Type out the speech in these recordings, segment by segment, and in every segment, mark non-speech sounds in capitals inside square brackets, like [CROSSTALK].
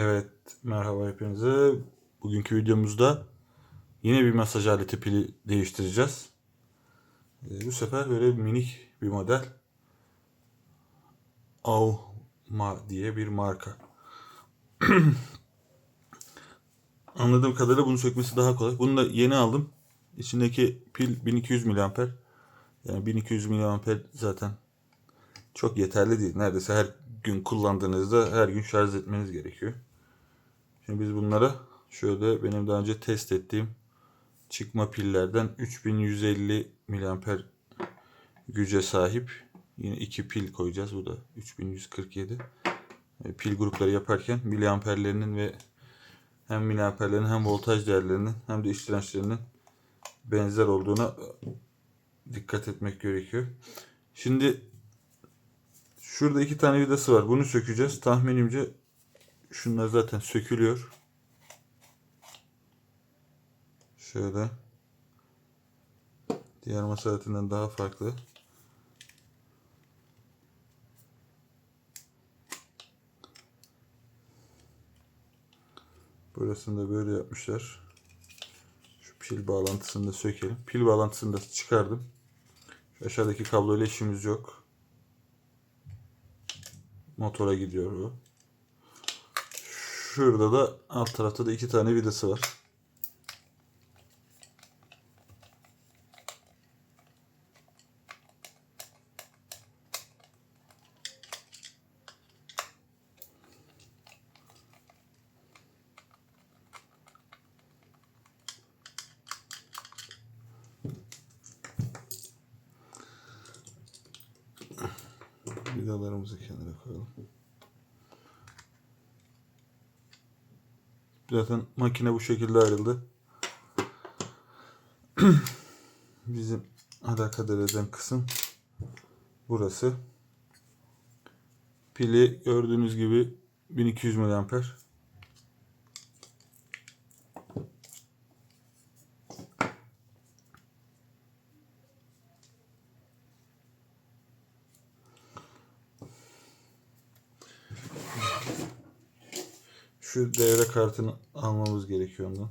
Evet, merhaba hepinize. Bugünkü videomuzda yine bir masaj aleti pili değiştireceğiz. Ee, bu sefer böyle minik bir model. Auma diye bir marka. [CLEARS THROAT] Anladığım kadarıyla bunu sökmesi daha kolay. Bunu da yeni aldım. İçindeki pil 1200 mAh. Yani 1200 mAh zaten çok yeterli değil. Neredeyse her gün kullandığınızda her gün şarj etmeniz gerekiyor. Şimdi biz bunlara şöyle benim daha önce test ettiğim çıkma pillerden 3150 mAh güce sahip yine iki pil koyacağız. Bu da 3147. E, Pil grupları yaparken miliamperlerinin ve hem miliamperlerin hem voltaj değerlerinin hem de iş dirençlerinin benzer olduğuna dikkat etmek gerekiyor. Şimdi Şurada iki tane vidası var. Bunu sökeceğiz. Tahminimce şunlar zaten sökülüyor. Şöyle. Diğer masa aletinden daha farklı. Burasını da böyle yapmışlar. Şu pil bağlantısını da sökelim. Pil bağlantısını da çıkardım. Şu aşağıdaki kabloyla işimiz yok motora gidiyor bu. Şurada da alt tarafta da iki tane vidası var. Vidalarımızı kenara koyalım. Zaten makine bu şekilde ayrıldı. [CLEARS THROAT] Bizim alakadar eden kısım burası. Pili gördüğünüz gibi 1200 mAh. Şu devre kartını almamız gerekiyor ondan.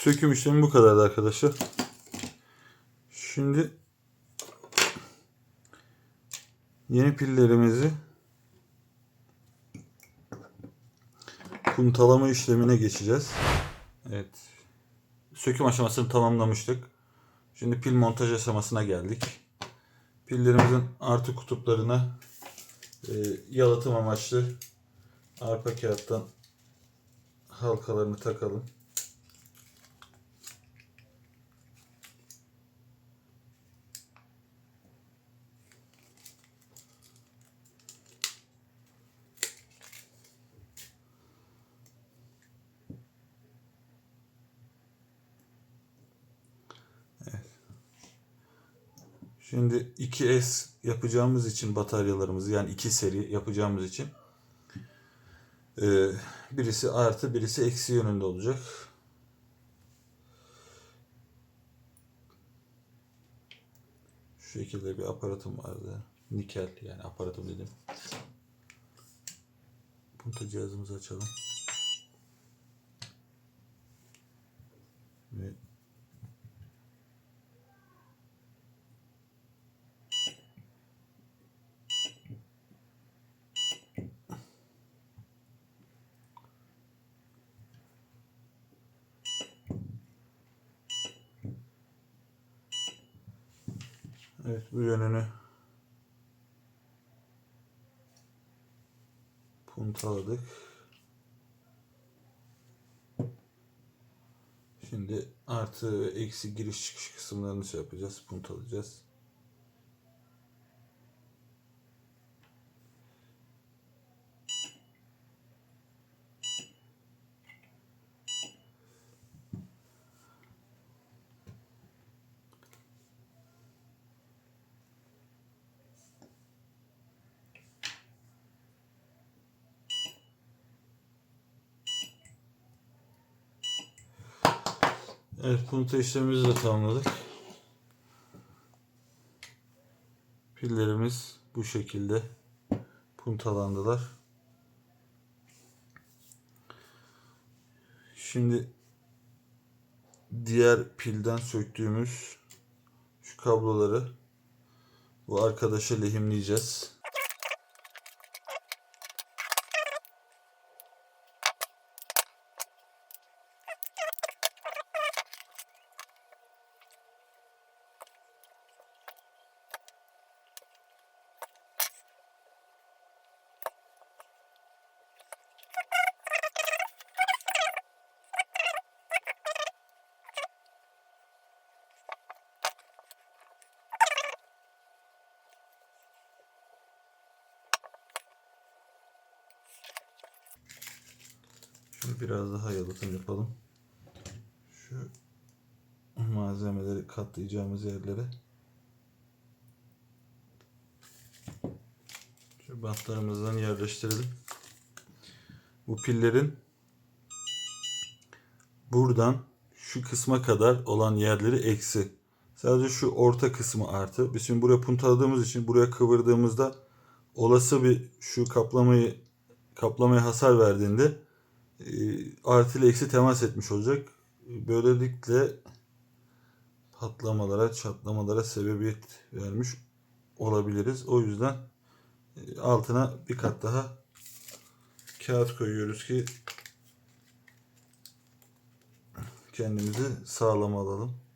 Söküm işlemi bu kadardı arkadaşlar. Şimdi yeni pillerimizi puntalama işlemine geçeceğiz. Evet. Söküm aşamasını tamamlamıştık. Şimdi pil montaj aşamasına geldik. Pillerimizin artı kutuplarına e, yalıtım amaçlı arpa kağıttan halkalarını takalım. Şimdi 2S yapacağımız için bataryalarımızı yani iki seri yapacağımız için e, birisi artı birisi eksi yönünde olacak. Şu şekilde bir aparatım vardı. Nikel yani aparatım dedim. Punta cihazımızı açalım. Ve Evet bu yönünü puntaladık. Şimdi artı ve eksi giriş çıkış kısımlarını şey yapacağız. Puntalayacağız. Evet punta işlemimizi de tamamladık. Pillerimiz bu şekilde puntalandılar. Şimdi diğer pilden söktüğümüz şu kabloları bu arkadaşa lehimleyeceğiz. Biraz daha yalıtım yapalım. Şu malzemeleri katlayacağımız yerlere şu bantlarımızdan yerleştirelim. Bu pillerin buradan şu kısma kadar olan yerleri eksi. Sadece şu orta kısmı artı. Biz şimdi buraya puntaladığımız için buraya kıvırdığımızda olası bir şu kaplamayı kaplamaya hasar verdiğinde artı ile eksi temas etmiş olacak. Böylelikle patlamalara, çatlamalara sebebiyet vermiş olabiliriz. O yüzden e, altına bir kat daha kağıt koyuyoruz ki kendimizi sağlam alalım.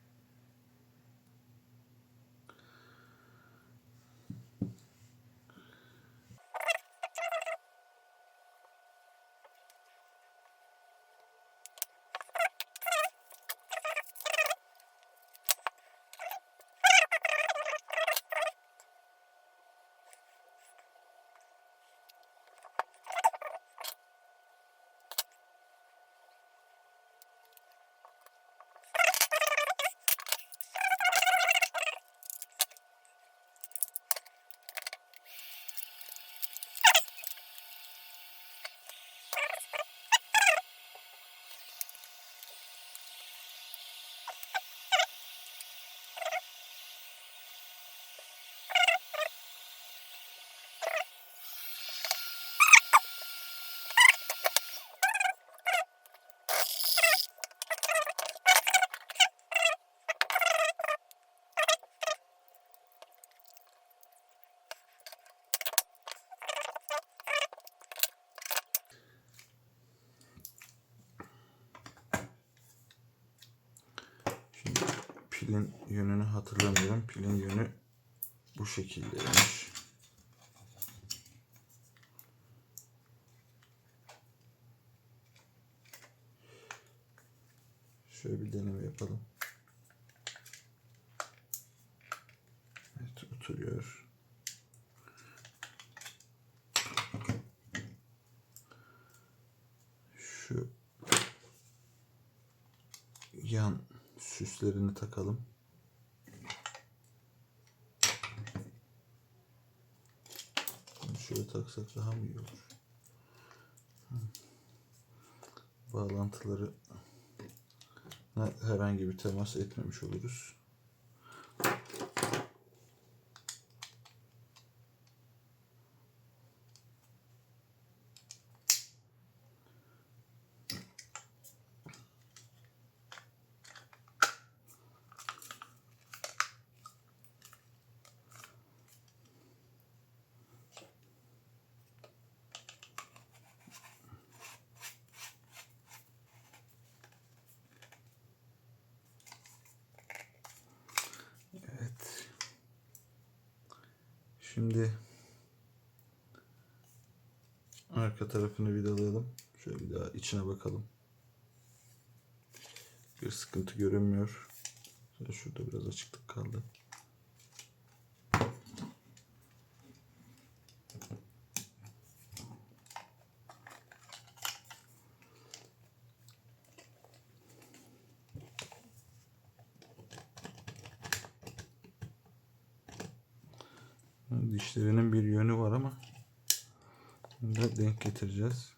Pilin yönünü hatırlamıyorum. Pilin yönü bu şekildeymiş. Şöyle bir deneme yapalım. Evet oturuyor. Şu yan süslerini takalım. Şöyle taksak daha mı iyi olur? Bağlantıları herhangi bir temas etmemiş oluruz. Şimdi arka tarafını vidalayalım. Şöyle bir daha içine bakalım. bir sıkıntı görünmüyor. Şurada biraz açıklık kaldı. Dişlerinin bir yönü var ama bunu da denk getireceğiz.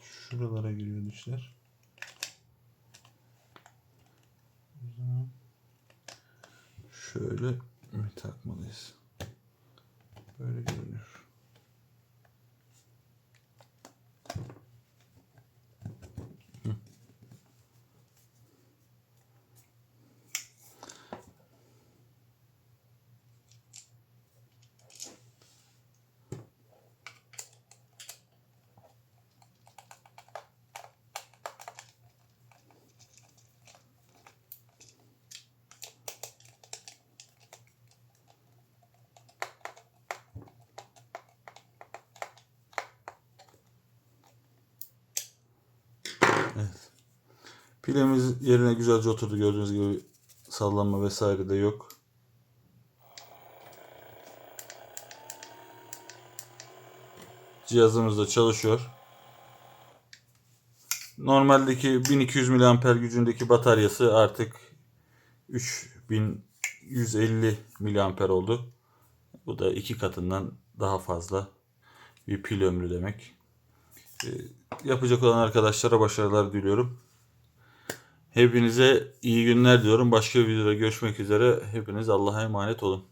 Şuralara giriyor dişler. Şöyle mi takmalıyız? Böyle görünüyor. Evet. Pilemiz yerine güzelce oturdu. Gördüğünüz gibi sallanma vesaire de yok. Cihazımız da çalışıyor. Normaldeki 1200 mAh gücündeki bataryası artık 3150 mAh oldu. Bu da iki katından daha fazla bir pil ömrü demek. Ee, yapacak olan arkadaşlara başarılar diliyorum. Hepinize iyi günler diyorum. Başka bir videoda görüşmek üzere. Hepiniz Allah'a emanet olun.